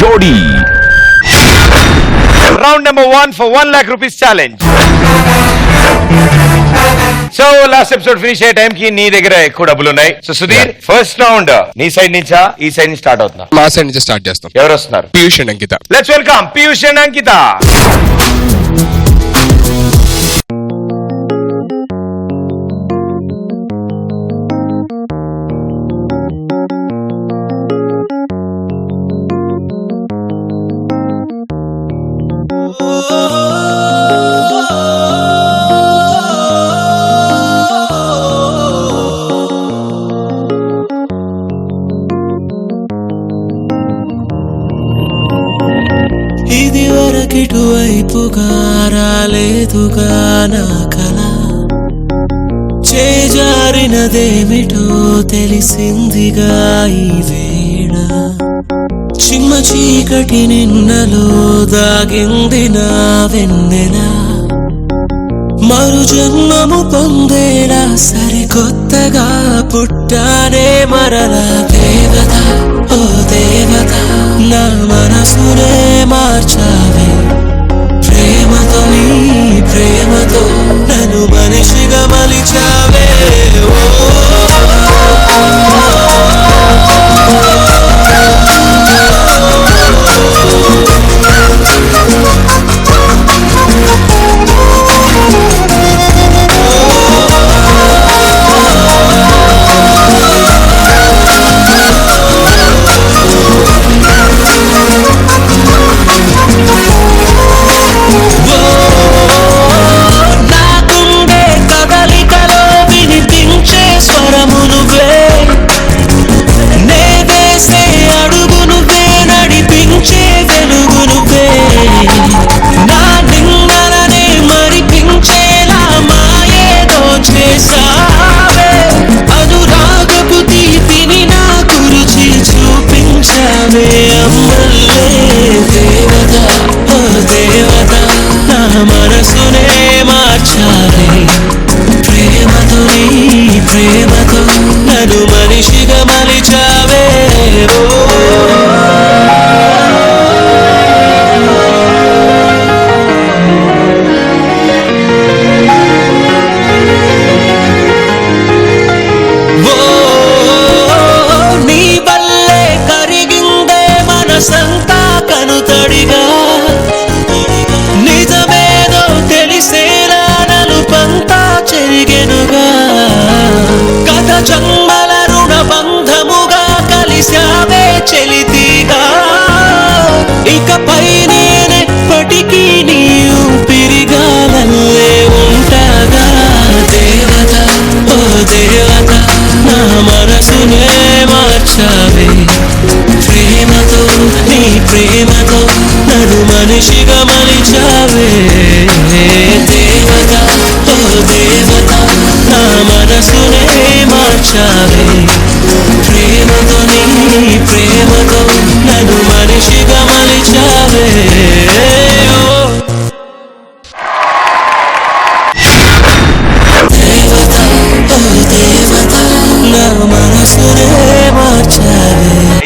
జోడీ. Round number one for one lakh rupees challenge so last episode finish అయ్యే time కి నీ దగ్గర ఎక్కువ డబ్బులు ఉన్నాయి. సో సుధీర్ ఫస్ట్ రౌండ్ నీ సైడ్ నుంచా ఈ సైడ్ నుంచి స్టార్ట్ అవుతున్నా మా సైడ్ నుంచి స్టార్ట్ చేస్తాం. ఎవరు వస్తున్నారు? Piyush and Ankita. Let's welcome Piyush and Ankita. ఇది వరకిటువైపుగా రాలేదుగా నా కళ చేజారినదేమిటో తెలిసిందిగా ఈ వేళ. చిమ్మ చీకటి నిన్నలో దాగింది నా వెన్నెల. మరు జన్మము పొందేలా సరికొత్తగా పుట్టానే మరలా దేవత. ఓ దేవత నా మనసునే మార్చావే. ప్రేమతో నీ ప్రేమతో నన్ను మనిషిగా మలిచావే. ఓ మనిషిగా మలిచావే నీ వల్లే కరిగిందే మనసంతా కనుతడిగా. మనసునే మార్చావే. ప్రేమతో నీ ప్రేమతో నన్ను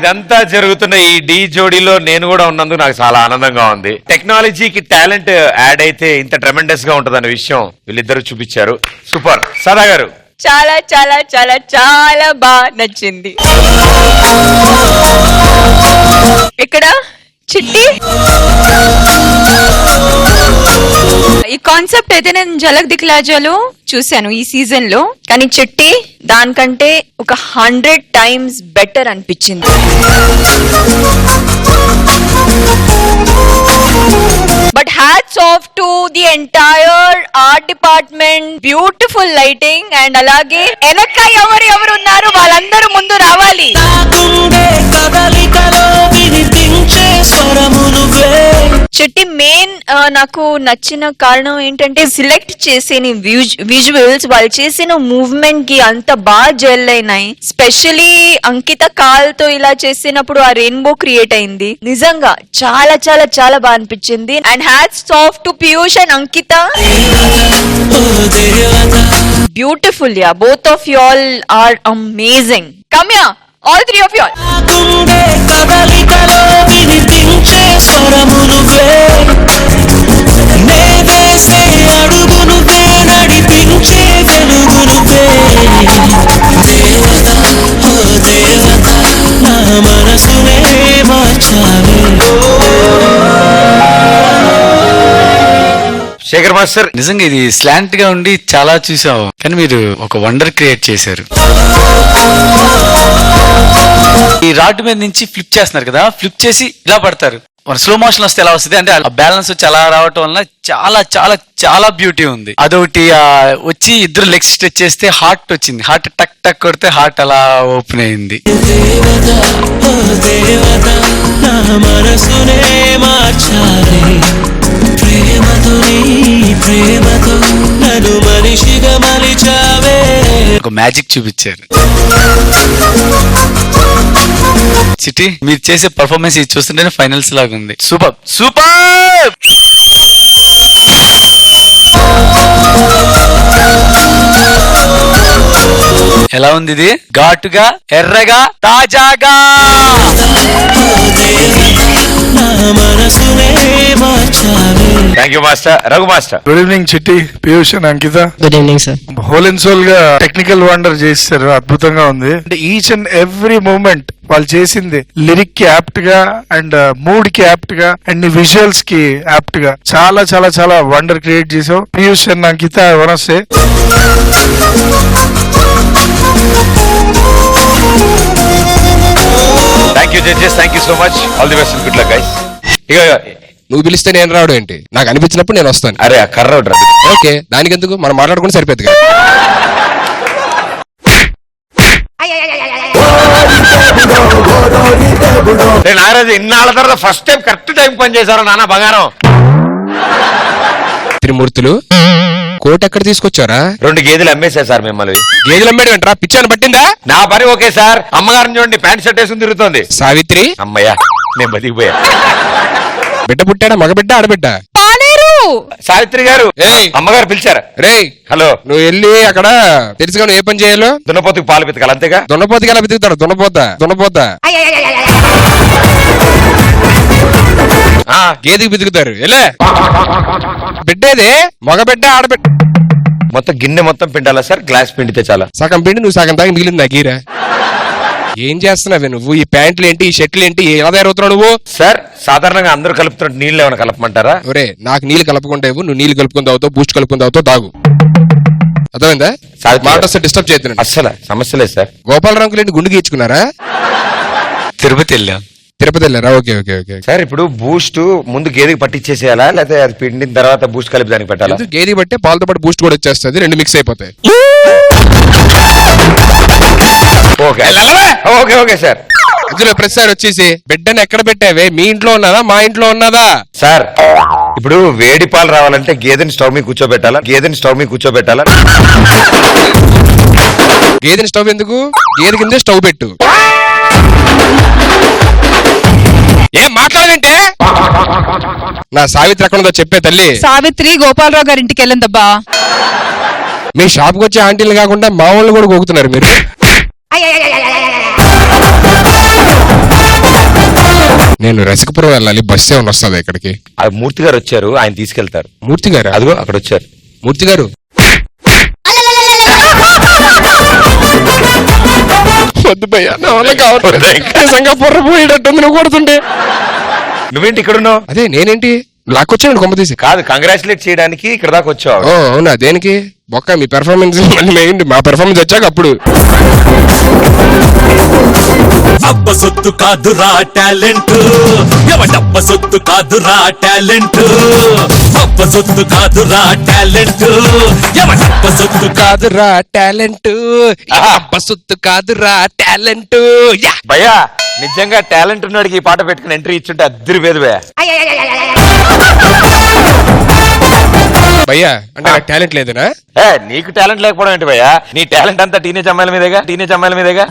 ఇదంతా జరుగుతున్న ఈ డీ జోడీలో నేను కూడా ఉన్నందుకు నాకు చాలా ఆనందంగా ఉంది. టెక్నాలజీకి టాలెంట్ యాడ్ అయితే ఇంత ట్రెమెండస్గా ఉంటదన్న విషయం వీళ్ళిద్దరు చూపించారు. సూపర్. సదా గారు. చాలా చాలా చాలా చాలా బాగా నచ్చింది. ఇక్కడ చిట్టి? ఈ కాన్సెప్ట్ అయితే నేను జలక్ దిక్లాజాలో చూశాను ఈ సీజన్లో కానీ చిట్టి దానికంటే ఒక హండ్రెడ్ టైమ్స్ బెటర్ అనిపించింది. But hats off to the entire art department. Beautiful lighting and అలాగే వెనక ఎవరు ఎవరు ఉన్నారు వాళ్ళందరూ ముందు రావాలి. కదలికలో వినిపించే స్వరములు చెట్టి మెయిన్ నాకు నచ్చిన కారణం ఏంటంటే సిలెక్ట్ చేసిన విజువల్స్ వాళ్ళు చేసిన మూవ్మెంట్కి అంత బాగా జెల్ అయినాయి. స్పెషలీ అంకిత కాల్తో ఇలా చేసినప్పుడు ఆ రెయిన్బో క్రియేట్ అయింది. నిజంగా చాలా చాలా చాలా బాగా అనిపించింది. And hats soft to Piyush and Ankita. Beautiful ya both of you all are amazing come ya all three of you all Shekhar master నిజంగా ఇది స్లాంట్గా ఉండి చాలా చూసాం కానీ మీరు ఒక వండర్ క్రియేట్ చేశారు. ఈ రాడ్ మీద నుంచి ఫ్లిప్ చేస్తున్నారు కదా ఫ్లిప్ చేసి ఇలా పడతారు. మన స్లో మోషన్ వస్తే ఎలా వస్తుంది అంటే ఆ బ్యాలెన్స్ వచ్చి అలా రావటం వల్ల చాలా చాలా చాలా బ్యూటీ ఉంది. అదొకటి వచ్చి ఇద్దరు లెగ్స్ స్ట్రెచ్ చేస్తే హార్ట్ వచ్చింది. హార్ట్ టక్ టక్ కొడితే హార్ట్ అలా ఓపెన్ అయింది. మనసునే మార్చాలి. ప్రేమతో నీ ప్రేమతో నన్ను మనిషిగా మలిచావే. ఒక మ్యాజిక్ చూపించారు. చిటి మీరు చేసే పర్ఫార్మెన్స్ ఇది చూస్తుంటేనే ఫైనల్స్ లాగా ఉంది. సూపర్. సూపర్! ఎలా ఉంది ఇది? ఘాటుగా ఎర్రగా తాజాగా thank you master Raghu master good evening Chitti Piyush and Ankita good evening sir whole and సోల్గా technical wonder చేస్తారు అద్భుతంగా ఉంది. అంటే ఈచ్ అండ్ ఎవ్రీ మూమెంట్ వాళ్ళు చేసింది లిరిక్కి యాప్ట్గా అండ్ మూడ్కి యాప్ట్గా అండ్ విజువల్స్కి యాప్ట్గా చాలా చాలా చాలా వండర్ క్రియేట్ చేసావు Piyush and Ankita వనస్తే thank you judges thank you so much all the best good luck guys ఇక నువ్వు పిలిస్తే నేను రావడం ఏంటి? నాకు అనిపించినప్పుడు నేను వస్తాను. అరే ఆ కర్ర ఒకటి రా. ఓకే దానికి ఎందుకు మనం మాట్లాడుకుంటే సరిపోద్ది కదా. నేను నాగరాజు ఇన్నాళ్ళ తర్వాత ఫస్ట్ టైం కరెక్ట్ టైం పని చేశారు నాన్న బంగారం? త్రిమూర్తులు కోట్ ఎక్కడ తీసుకొచ్చారా? రెండు గేదెలు అమ్మేశారు సార్ మిమ్మల్ని. గేదెలు అమ్మేడు అంటారా పిచ్చాను పట్టిందా? నా పని ఓకే సార్. అమ్మగారిని చూడండి ప్యాంట్ షర్ట్ వేసుకుని తిరుగుతోంది. సావిత్రి? అమ్మయ్యా నేను బతికిపోయా. బిడ్డ పుట్టాడా? మగబిడ్డ ఆడబిడ్డ? సావిత్రి గారు ఏయ్. అమ్మగారు పిలిచారు? రేయ్! హలో. నువ్వు వెళ్ళి అక్కడ తెలుసుగా నువ్వు ఏ పని చేయాలో? దున్నపోతుకు పాలు పితకాలి అంతేగా? దున్నపోతకి ఎలా వెతుకుతాడు దున్నపోత దున్నపోత. ఆ, గేదెకి వెతుకుతారు వెళ్ళే. బిడ్డేది? మగబిడ్డ ఆడబిడ్డ? మొత్తం గిన్నె మొత్తం పిండాలా సార్? గ్లాస్ పిండితే చాలా. సగం పిండి నువ్వు సగం తాగి మిగిలింది నా గీర ఏం చేస్తున్నావే నువ్వు? ఈ ప్యాంట్లు ఏంటి ఈ షర్ట్లు ఏంటి ఎలా తయారవుతున్నావు నువ్వు? సార్ సాధారణంగా అందరూ కలుపుతున్నట్టు నీళ్ళు ఏమైనా కలపమంటారా? ఒరే నాకు నీళ్ళు కలుపుకుంటావు నువ్వు నీళ్ళు కలుపుకుని తాగుతావు బూస్ట్ కలుపుకుని తాగుతావు తాగు. అర్థమైందా? సావిత్రి మాట గారు. వస్తే డిస్టర్బ్ చేస్తున్నాడు. అస్సలు సమస్య లేదు సార్. గోపాలరావుకి ఏంటి గుండు గీచుకున్నారా తిరుపతి వెళ్ళాం. తిరుపతి వెళ్ళారా? Okay okay okay. సార్ ఇప్పుడు బూస్ట్ ముందు గేదెకి పట్టించేసేయాలా లేకపోతే అది పిండిన తర్వాత బూస్ట్ కలిపి దానికి పెట్టాలా? ఎందుకు గేది బట్టే పాలతో పాటు బూస్ట్ కూడా వచ్చేస్తుంది రెండు మిక్స్ అయిపోతాయి. ఓకే. Okay okay sir. అందులో ప్రతిసారి వచ్చేసి బిడ్డను ఎక్కడ పెట్టావే? మీ ఇంట్లో ఉన్నదా? మా ఇంట్లో ఉన్నదా? సార్ ఇప్పుడు వేడి పాలు రావాలంటే గేదెని స్టవ్ మీద కూర్చోబెట్టాలా? గేదెని స్టవ్ మీద కూర్చోబెట్టాలా? గేదెని స్టవ్ ఎందుకు? గేదె కిందే స్టవ్ పెట్టు. ఏం మాట్లాడంటే నా సావిత్రి ఎక్కడ ఉందో చెప్పే తల్లి. సావిత్రి గోపాలరావు గారి ఇంటికి వెళ్ళిందబ్బా. మీ షాప్కి వచ్చే ఆంటీలు కాకుండా మా వాళ్ళు కూడా గోకుతున్నారు మీరు. నేను రసికపురం వెళ్ళాలి బస్సు ఏమైనా వస్తుంది ఇక్కడికి? ఆ మూర్తి గారు వచ్చారు ఆయన తీసుకెళ్తారు. మూర్తి గారు? అదిగో అక్కడ వచ్చారు. మూర్తి గారు? వద్దు భయ్యా, నా వల్ల కావట్లేదు. నిజంగా బుర్ర పోయేటట్టుంది నువ్వు కొడుతుంటే. నువ్వేంటి ఇక్కడ ఉన్నావు అదే నేనేంటి? లాక్కొచ్చాను కొమ్మ తీసి. కాదు కంగ్రాచులేట్ చేయడానికి ఇక్కడ దాకా వచ్చావు. ఓ అవునా దేనికి? బొక్క మీ పెర్ఫార్మెన్స్ మళ్ళీ మెయిన్ మా పెర్ఫార్మెన్స్ వచ్చాక అప్పుడు. అబ్బ సొత్తు కాదురా టాలెంట్. ఎవడబ్బ సొత్తు కాదురా టాలెంట్. అబ్బ సొత్తు కాదురా టాలెంట్. ఎవడబ్బ సొత్తు కాదురా టాలెంట్. బస్సు కాదురా టాలెంట్. యా. భయ్యా నిజంగా టాలెంట్ ఉన్నాడికి ఈ పాట పెట్టుకుని ఎంట్రీ ఇచ్చుంటే అద్దరి వేదు భయ్యా భయ్యా అంటే నాకు టాలెంట్ లేదనా? ఏ నీకు టాలెంట్ లేకపోవడం ఏంటి భయ్యా? నీ టాలెంట్ అంతా టీనేజ్ అమ్మాయిల మీదేగా? టీనేజ్ అమ్మాయిల మీదేగా?